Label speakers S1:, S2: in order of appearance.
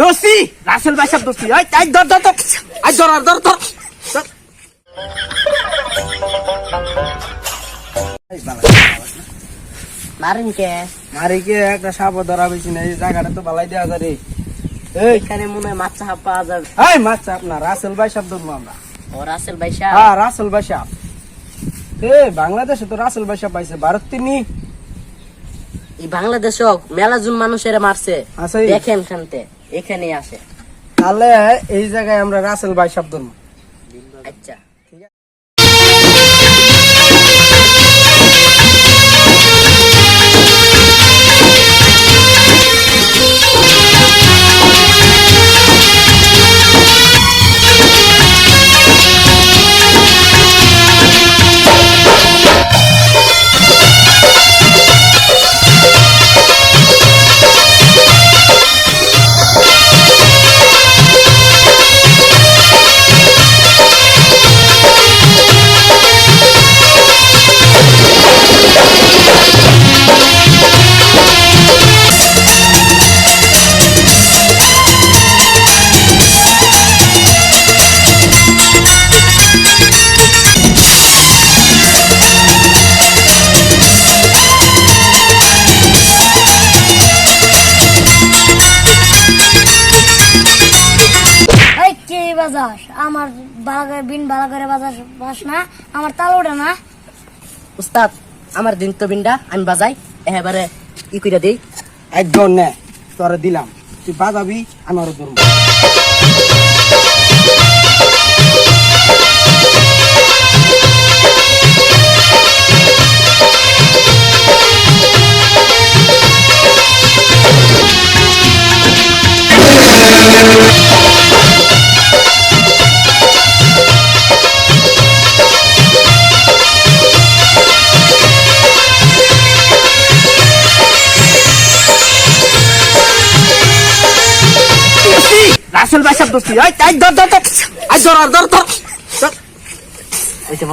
S1: দোস্তি রাসেল ভাই সাহেব দোস্তি। I I ধর ধর ধর। আই ধর ধর ধর। ধর। এই বালা।
S2: মারেন কে?
S1: মারি কে একটা সাপ ধরা বেশি না এই জায়গাটা তো বালাই দেওয়া যায় রে। এই
S2: মনে হয় মাছ চাহা পাওয়া যাবে।
S1: এই মাছ চাপ না রাসেল ভাই সাহেব ধরবো আমরা।
S2: ও রাসেল ভাই সাহেব
S1: হ্যাঁ রাসেল ভাই সাহেব এ বাংলাদেশে তো রাসেল ভাই সাহেব পাইছে ভারত তিনি।
S2: এই বাংলাদেশে মেলা জন মানুষের মারছে।
S1: আছে
S2: দেখেন খানতে এখানে আসে।
S1: তাহলে এই জায়গায় আমরা রাসেল ভাই শব্দ
S2: আচ্ছা।
S3: বাজাস আমার ভালো করে বিন ভালো করে বাজাস বাস না আমার তাল ওঠে না।
S2: উস্তাদ আমার দিন তো বিন্ডা আমি বাজাই এবারে ই কইরা দেই।
S1: একজন নে তোরে দিলাম। তুই বাজাবি আমি আরও ধরবো। রাসেল ভাই সাহেব দোস্তি আই ধর ধর ধর। আই ধর ধর ধর।
S2: এই যে